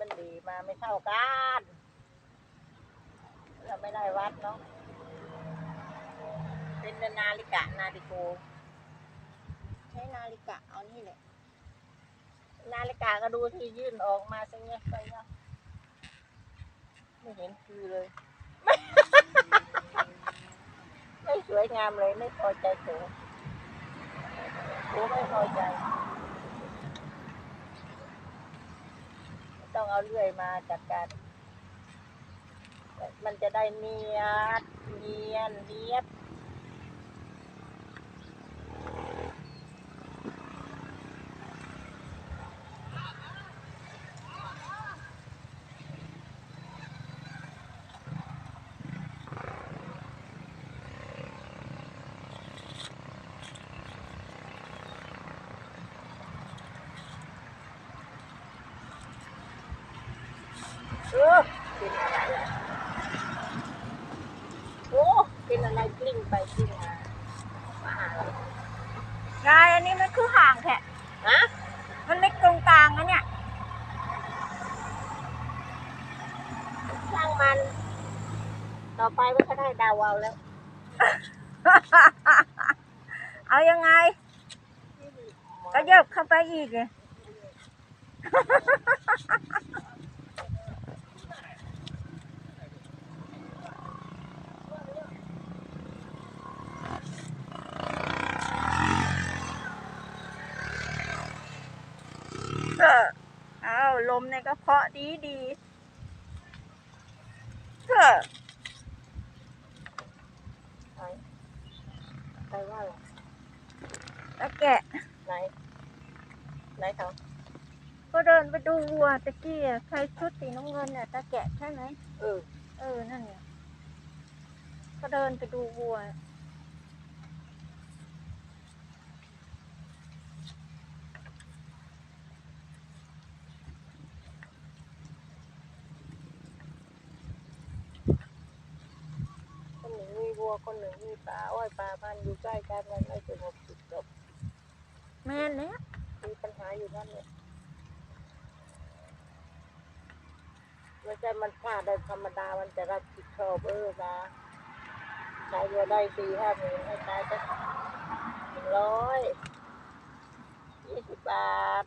มันดีมาไม่เท่ากันเราไม่ได้วัดเนาะเป็นนาฬิกานาฬิโก ใช้นาฬิกาเอานี่แหละ นาฬิกาก็ดูที่ยื่นออกมาสังเงี้ยไปเนาะไม่เห็นคือเลย ไม่สวยงามเลยไม่พอใจโถโถไม่พอใจ ต้องเอาเลื่อยมาจัดการ มันจะได้เนียดเนียนเนียด เออเป็นอะไรอะโอ้เป็นอะไรกลิ้งไปกลิ้งมามาหาเรายายอันนี้มันคือห่างแค่ฮะมันเล็กตรงกลางนะเนี่ยช่างมัน ต่อไปมันก็ได้ดาวเอาแล้ว เอายังไงก็เยบเข้าไปอีกเลย เออเอาลมในกระเพาะดีดีเออไหนใครว่าอะไรตะแกะไหนไหนเขาก็เดินไปดูวัวตะกี้อะใครชุดสีน้ำเงินเนี่ยตะแกะใช่ไหมเออ เออนั่นเนี่ยก็เดินไปดูวัว คนหนึ่งมี วัวคนหนึ่งมีปลาอ้อยปลาพันธุ์อยู่ใกล้กันมันไม่สงบสุขจบแม่นเนี่ยมีปัญหาอยู่นั่นเนี่ยไม่ใช่มันพลาดได้ธรรมดามันจะรับผิดชอบเออนะขายเรือได้สี่ห้าหมื่นให้ตายสักหนึ่งร้อยยี่สิบบาท